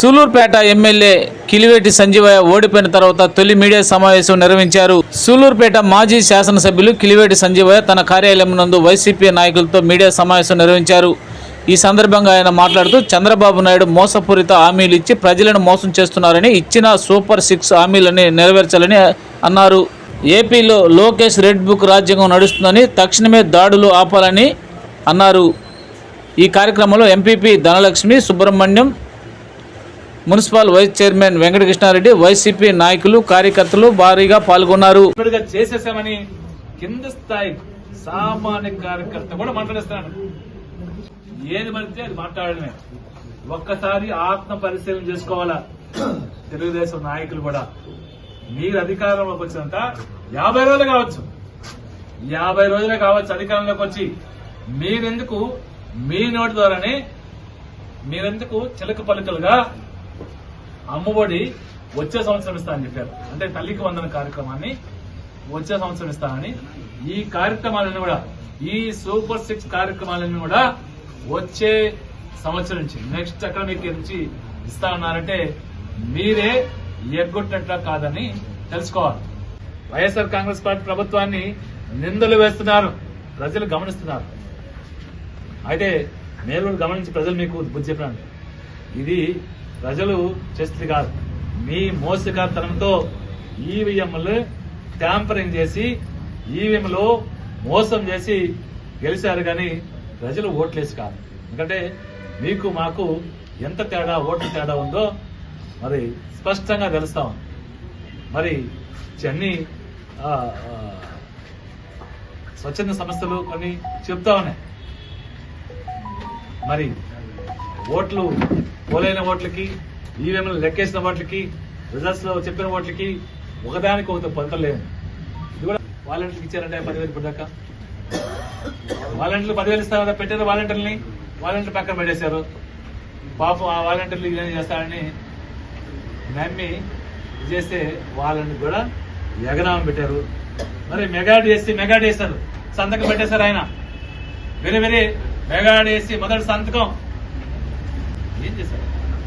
Sullurpeta MLA Kiliveti Sanjeevaiah ఓడిపోయిన తర్వాత తొలి మీడియా సమావేశం నిర్వహించారు. సూలూరుపేట మాజీ శాసనసభ్యులు కిలివేటి సంజీవయ్య తన కార్యాలయం నందు వైసీపీ నాయకులతో మీడియా సమావేశం నిర్వహించారు. ఈ సందర్భంగా ఆయన మాట్లాడుతూ చంద్రబాబు నాయుడు మోసపూరిత హామీలు ఇచ్చి ప్రజలను మోసం చేస్తున్నారని ఇచ్చిన సూపర్ సిక్స్ హామీలని నెరవేర్చాలని అన్నారు. ఏపీలో లోకేష్ రెడ్ బుక్ రాజ్యాంగం నడుస్తుందని తక్షణమే దాడులు ఆపాలని అన్నారు. ఈ కార్యక్రమంలో MPP Dhanalakshmi Subrahmanyam municipal vice chairman Venkatakrishnareddy YCP నాయకులు కార్యకర్తలు భారీగా పాల్గొన్నారు. చేసేసామని కింద స్థాయి సామాన్య కార్యకర్త కూడా మాట్లాడేస్తున్నాడు. ఏది పడితే అది మాట్లాడమే ఒక్కసారి ఆత్మ పరిశీలన చేసుకోవాలా? తెలుగుదేశం నాయకులు కూడా. మీరు అధికారంలోకి వచ్చినంత యాభై రోజులు కావచ్చు. యాభై రోజులే కావచ్చు అధికారంలోకి వచ్చి. మీరెందుకు మీ నోటి ద్వారానే మీరెందుకు చిలక పలుకలుగా అమ్మఒడి వచ్చే సంవత్సరం ఇస్తానని చెప్పారు. అంటే తల్లికి వందన కార్యక్రమాన్ని వచ్చే సంవత్సరం ఇస్తానని ఈ కార్యక్రమాలను కూడా ఈ సూపర్ సిక్స్ కార్యక్రమాలను కూడా వచ్చే సంవత్సరం నుంచి నెక్స్ట్ అకాడమిక్ నుంచి ఇస్తా ఉన్నారంటే మీరే ఎగ్గొట్టినట్లా కాదని తెలుసుకోవాలి. వైఎస్ఆర్ కాంగ్రెస్ పార్టీ ప్రభుత్వాన్ని నిందలు వేస్తున్నారు ప్రజలు గమనిస్తున్నారు. అయితే నేను గమనించి ప్రజలు మీకు బుద్ధి చెప్పినాను ఇది ప్రజలు చేస్తుంది కాదు. మీ మోసగాతనంతో ఈవీఎంలు ట్యాంపరింగ్ చేసి ఈవీఎంలో మోసం చేసి గెలిచారు కానీ ప్రజలు ఓట్లేసి కాదు. ఎందుకంటే మీకు మాకు ఎంత తేడా ఓట్ల తేడా ఉందో మరి స్పష్టంగా తెలుస్తాం మరి చెన్ని స్వచ్ఛంద సంస్థలు కొన్ని చెప్తా ఉన్నాయి. మరి ఓట్లు పోలైన ఓట్లకి ఈవీఎంలు లెక్కేసిన ఓట్లకి రిజల్ట్స్లో చెప్పిన ఓట్లకి ఒకదానికి ఒకటి పొందలేదు ఇది కూడా వాలంటీర్కి ఇచ్చారంటే పదివేలు పడ్డాక వాలంటీర్లు పదివేలు ఇస్తారు కదా పెట్టారు వాలంటీర్ని వాలంటీర్ పక్కన పెట్టేశారు. పాపం ఆ వాలంటీర్లు ఏం చేస్తారని నమ్మి ఇది చేస్తే వాళ్ళని కూడా ఎగనామం పెట్టారు. మరి మెగా చేసి మెగా చేశారు సంతకం పెట్టేశారు ఆయన. వెరీ వెరీ మెగాడేసి మొదటి సంతకం. ఏం చేశారు?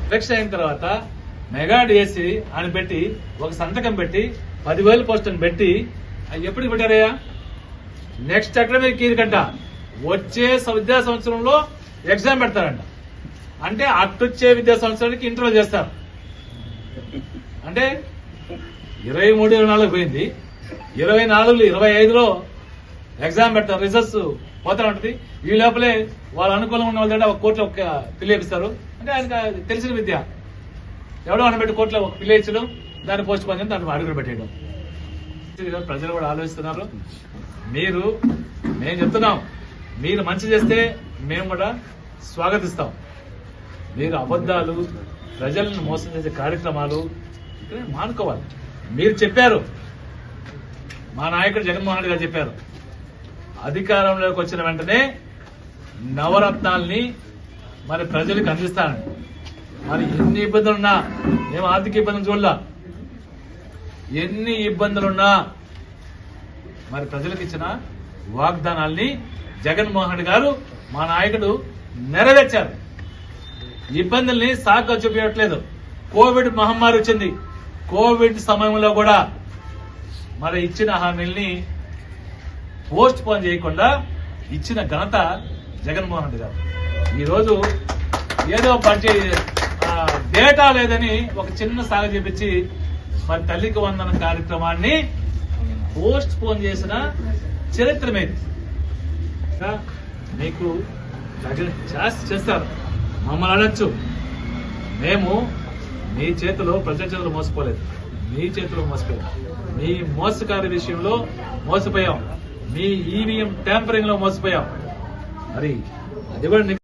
ఎలక్షన్ అయిన తర్వాత మెగా డిఎస్సి అని పెట్టి ఒక సంతకం పెట్టి పదివేలు పోస్టులను పెట్టి అవి ఎప్పుడు పెట్టారయ్యా? నెక్స్ట్ అకాడమిక్ ఇయర్ కంట వచ్చే విద్యా సంవత్సరంలో ఎగ్జామ్ పెడతారంట. అంటే అట్టొచ్చే విద్యా సంవత్సరానికి ఇంటర్వ్యూ చేస్తారు. అంటే ఇరవై మూడు ఇరవై నాలుగు పోయింది. ఇరవై నాలుగు ఇరవై ఐదులో ఎగ్జామ్ పెడతారు రిజల్ట్స్ పోతా ఉంటుంది. ఈ లోపలే వాళ్ళు అనుకూలంగా ఉన్న వాళ్ళ దగ్గర ఒక కోర్టులో ఒక పిల్లి వేపిస్తారు. అంటే ఆయనకు తెలిసిన విద్య. ఎవడో అని పెట్టి కోర్టులో ఒక పిల్లి ఇచ్చడం దాన్ని పోస్ట్ పోన్ దాన్ని అడుగులు పెట్టేయడం. ప్రజలు కూడా ఆలోచిస్తున్నారు. మీరు మేము చెప్తున్నాం. మీరు మంచి చేస్తే మేము కూడా స్వాగతిస్తాం. మీరు అబద్ధాలు ప్రజలను మోసం చేసే కార్యక్రమాలు మానుకోవాలి. మీరు చెప్పారు. మా నాయకుడు జగన్మోహన్ రెడ్డి గారు చెప్పారు. అధికారంలోకి వచ్చిన వెంటనే నవరత్నాల్ని మరి ప్రజలకు అందిస్తానని మరి ఎన్ని ఇబ్బందులున్నా మేము ఆర్థిక ఇబ్బందులు చూడలా. ఎన్ని ఇబ్బందులున్నా మరి ప్రజలకు ఇచ్చిన వాగ్దానాల్ని జగన్మోహన్ గారు మా నాయకుడు నెరవేర్చారు. ఇబ్బందుల్ని సాగ్గా చూపించట్లేదు. కోవిడ్ మహమ్మారి వచ్చింది. కోవిడ్ సమయంలో కూడా మరి ఇచ్చిన హామీల్ని పోస్ట్ పోన్ చేయకుండా ఇచ్చిన ఘనత జగన్మోహన్ రెడ్డి గారు. ఈరోజు ఏదో బడ్జెట్ డేటా లేదని ఒక చిన్న సాగ చేపించి మరి తల్లికి వందన కార్యక్రమాన్ని పోస్ట్ పోన్ చేసిన చరిత్రమే మీకు తగిన చేస్తారు. మమ్మల్ని అనొచ్చు మేము మీ చేతిలో ప్రజల చేతిలో మోసపోలేదు మీ చేతిలో మోసపోయాం మీ మోసకారి విషయంలో మోసపోయాం. మీ ఈవీఎం ట్యాంపరింగ్లో మోసపోయాం. మరి అది కూడా